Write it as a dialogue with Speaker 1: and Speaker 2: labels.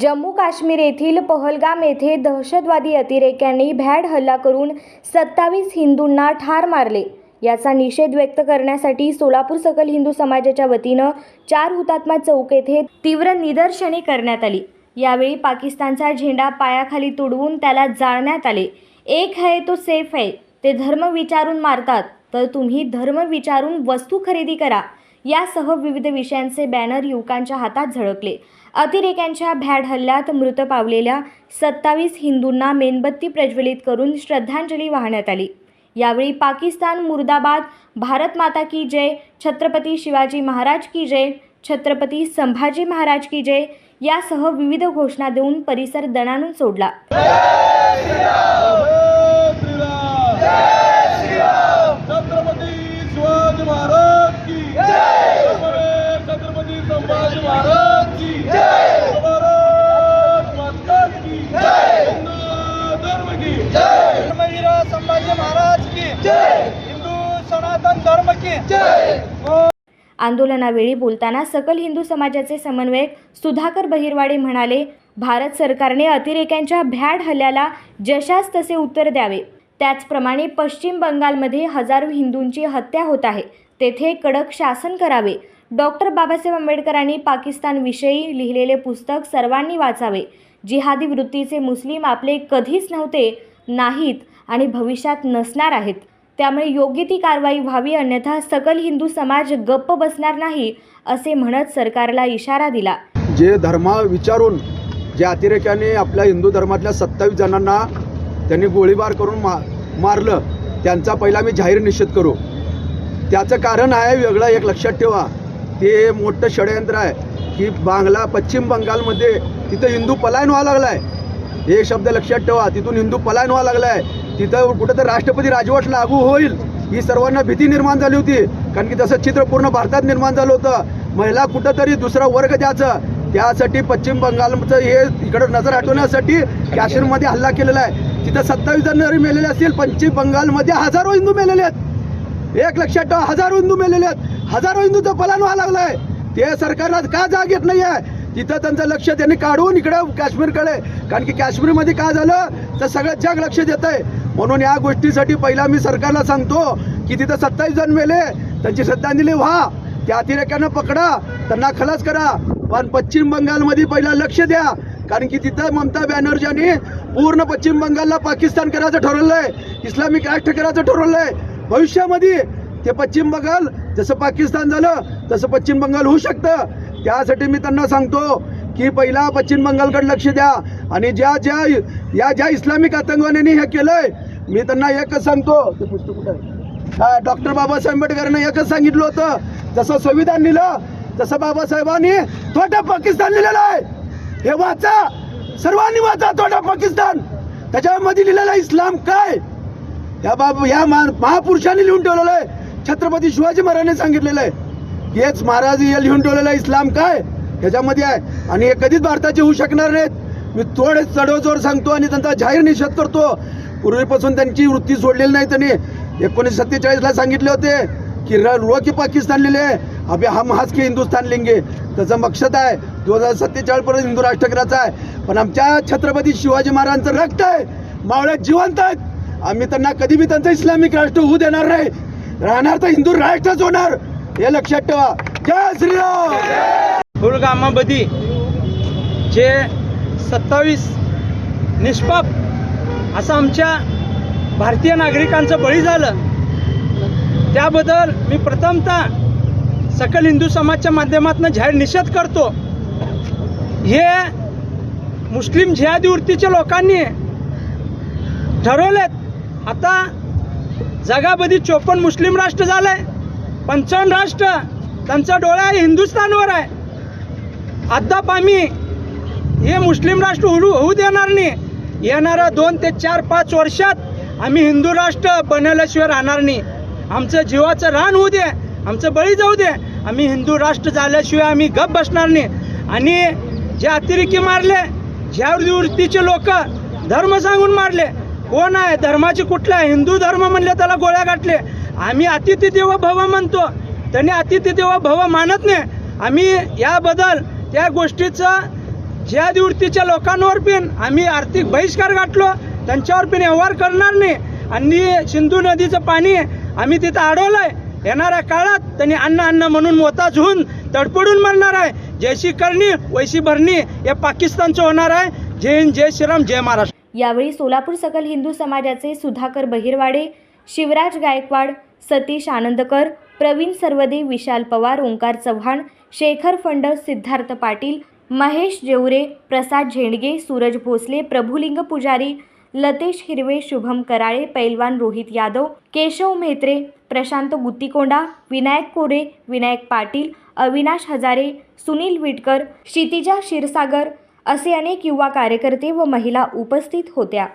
Speaker 1: जम्मू काश्मीर येथील पहलगाम येथे दहशतवादी अतिरेक्यांनी भ्याड हल्ला करून सत्तावीस हिंदूंना ठार मारले. याचा निषेध व्यक्त करण्यासाठी सोलापूर सकल हिंदू समाजाच्या वतीनं चार हुतात्मा चौक येथे तीव्र निदर्शने करण्यात आली. यावेळी पाकिस्तानचा झेंडा पायाखाली तुडवून त्याला जाळण्यात आले. एक है तो सेफ है ते धर्म विचारून मारतात. तर तुम्ही धर्म विचारून वस्तू खरेदी करा. यासह विविध विषयांचे बॅनर युवकांच्या हातात झळकले. अतिरेक्यांच्या भ्याड हल्ल्यात मृत पावलेल्या सत्तावीस हिंदूंना मेणबत्ती प्रज्वलित करून श्रद्धांजली वाहण्यात आली. यावेळी पाकिस्तान मुर्दाबाद भारत माता की जय छत्रपती शिवाजी महाराज की जय छत्रपती संभाजी महाराज की जय यासह विविध घोषणा देऊन परिसर दणाणून सोडला.
Speaker 2: छत्रपती शिवाजी महाराज की छत्रपती संभाजी महाराज की भारत माता की हिंदू धर्म की
Speaker 3: धर्मवीर संभाजी महाराज की हिंदू सनातन धर्म की
Speaker 1: आंदोलनावेळी बोलताना सकल हिंदू समाजाचे समन्वयक सुधाकर बहिरवाडे म्हणाले भारत सरकारने अतिरेक्यांच्या भ्याड हल्ल्याला जशास तसे उत्तर द्यावे. त्याचप्रमाणे पश्चिम बंगालमध्ये हजारो हिंदूंची हत्या होत आहे. तेथे कडक शासन करावे. डॉक्टर बाबासाहेब आंबेडकरांनी पाकिस्तानविषयी लिहिलेले पुस्तक सर्वांनी वाचावे. जिहादी वृत्तीचे मुस्लिम आपले कधीच नव्हते नाहीत आणि भविष्यात नसणार आहेत. त्यामुळे योग्य ती कारवाई व्हावी अन्यथा सकल हिंदू समाज गप्प बसणार नाही असे म्हणत सरकारला इशारा दिला.
Speaker 4: जे धर्म विचारून जे अतिरेक्याने आपल्या हिंदू धर्मातल्या सत्तावीस जणांना त्यांनी गोळीबार करून मा मारलं त्यांचा पहिला मी जाहीर निषेध करू. त्याचं कारण आहे वेगळं एक लक्षात ठेवा. ते मोठं षडयंत्र आहे की बांगला पश्चिम बंगालमध्ये तिथं हिंदू पलायन व्हायला लागला आहे हे शब्द लक्षात ठेवा तिथून हिंदू पलायन व्हायला लागला आहे तिथं कुठं तर राष्ट्रपती राजवट लागू होईल ही सर्वांना भीती निर्माण झाली होती. कारण की तसं चित्र पूर्ण भारतात निर्माण झालं होतं महिला कुठंतरी दुसरा वर्ग द्यायचं त्यासाठी पश्चिम बंगालचं हे इकडं नजर हटवण्यासाठी काश्मीरमध्ये हल्ला केलेला आहे. तिथं सत्तावीस जण मेलेले असतील पश्चिम बंगालमध्ये हजारो हिंदू मेलेले आहेत. एक लक्षात ठेवा हजारो हिंदू मेलेले आहेत. हजारो हिंदूचं पलायन व्हायला आहे ते सरकारला का जाग येत नाही आहे तिथं त्यांचं लक्ष त्यांनी काढून इकडं काश्मीरकडे कारण की काश्मीरमध्ये काय झालं? तर सगळं जग लक्ष देत आहे म्हणून या गोष्टीसाठी पहिला मी सरकारला सांगतो की तिथं सत्तावीस जण मेले त्यांची श्रद्धांजली व्हा त्या अतिरेक्यांना पकडा त्यांना खलास करा. पण पश्चिम बंगालमध्ये पहिला लक्ष द्या कारण की तिथं ममता बॅनर्जींनी पूर्ण पश्चिम बंगालला पाकिस्तान करायचं ठरवलं आहे इस्लामिक राष्ट्र करायचं ठरवलं आहे भविष्यामध्ये ते पश्चिम बंगाल जसं पाकिस्तान झालं तसं पश्चिम बंगाल होऊ शकतं. त्यासाठी मी त्यांना सांगतो की पहिला पश्चिम बंगालकडे लक्ष द्या. आणि ज्या ज्या या ज्या इस्लामिक आतंकवाद्यांनी हे केलंय मी त्यांना एकच सांगतो? हा, डॉक्टर बाबासाहेब आंबेडकरांना एकच सांगितलं होतं. जसं संविधान लिहिलं तसं बाबासाहेबांनी तोटा पाकिस्तान लिहिलेलं आहे. हे वाचा. सर्वांनी वाचा तोटा पाकिस्तान. त्याच्यामध्ये लिहिलेलं इस्लाम काय? या बाब या महापुरुषांनी लिहून ठेवलेलं आहे. छत्रपती शिवाजी महाराजांनी सांगितलेलं आहे हेच महाराज हे लिहून ठेवलेलं आहे इस्लाम काय? ह्याच्यामध्ये आहे. आणि हे कधीच भारताचे होऊ शकणार नाहीत. मी थोडे चढवजोर सांगतो आणि त्यांचा जाहीर निषेध करतो. पूर्वीपासून त्यांची वृत्ती सोडलेली नाही त्यांनी. एकोणीसशे सत्तेचाळीसला सांगितले होते की र रो की पाकिस्तान लिहिले. अभि हम हाच की हिंदुस्थान लिंगे. त्याचं मकसद आहे दोन हजार सत्तेचाळीसपर्यंत हिंदू राष्ट्र करायचा आहे. पण आमच्या छत्रपती शिवाजी महाराजांचं रक्त आहे. मावळ्यात जिवंत आहेत. आम्ही त्यांना कधी बी त्यांचं इस्लामिक राष्ट्र होऊ देणार नाही. राहणार तर हिंदू राष्ट्रच होणार. हे लक्षात ठेवा. जय श्रीराम!
Speaker 3: पुलगामामध्ये जे सत्तावीस. निष्पाप. असं आमच्या भारतीय नागरिकांचं बळी झालं. त्याबद्दल मी प्रथमतः सकल हिंदू समाजच्या माध्यमातून जाहीर निषेध करतो. हे मुस्लिम जिहादी वृत्तीच्या लोकांनी ठरवलेत. आता जगामध्ये चोपन्न मुस्लिम राष्ट्र झालंय. पंचावन्न राष्ट्र. त्यांचा डोळा हिंदुस्थानवर आहे. अद्याप आम्ही हे मुस्लिम राष्ट्र होऊ होऊ देणार नाही. येणाऱ्या दोन ते चार पाच वर्षात आम्ही हिंदू राष्ट्र बनवल्याशिवाय राहणार नाही. आमचं जीवाचं रान होऊ दे आमचं बळी जाऊ दे. आम्ही हिंदू राष्ट्र झाल्याशिवाय आम्ही गप बसणार नाही. आणि जे अतिरेकी मारले ज्या वृत्तीचे लोक धर्म सांगून मारले कोण आहे? धर्माचे कुठला आहे? हिंदू धर्म म्हणले त्याला गोळ्या गाठले आम्ही अतिथी देव भव म्हणतो. त्यांनी अतिथी देव भव मानत नाही. आम्ही याबद्दल त्या गोष्टीचं ज्या निवृत्तीच्या लोकांवर पण आम्ही आर्थिक बहिष्कार गाठलो. त्यांच्यावर पण व्यवहार करणार नाही. आणि सिंधू नदीचं पाणी आम्ही तिथं अडवलंय. येणाऱ्या काळात त्यांनी अन्न अन्न म्हणून मोताज होऊन तडपडून मरणार आहे. जैशी करणी वैशी भरणी हे पाकिस्तानचं होणार आहे. जय हिंद जय श्रीराम जय महाराष्ट्र.
Speaker 1: यावेळी सोलापूर सकल हिंदू समाजाचे सुधाकर बहिरवाडे शिवराज गायकवाड सतीश आनंदकर प्रवीण सर्वदे विशाल पवार ओंकार चव्हाण शेखर फंड सिद्धार्थ पाटील महेश जेवरे प्रसाद झेंडगे सूरज भोसले प्रभुलिंग पुजारी लतेश हिरवे शुभम कराळे पैलवान रोहित यादव केशव म्हेत्रे प्रशांत गुत्तिकोंडा विनायक कोरे विनायक पाटील अविनाश हजारे सुनील विटकर क्षितिजा क्षीरसागर असे अनेक युवा कार्यकर्ते व महिला उपस्थित होत्या.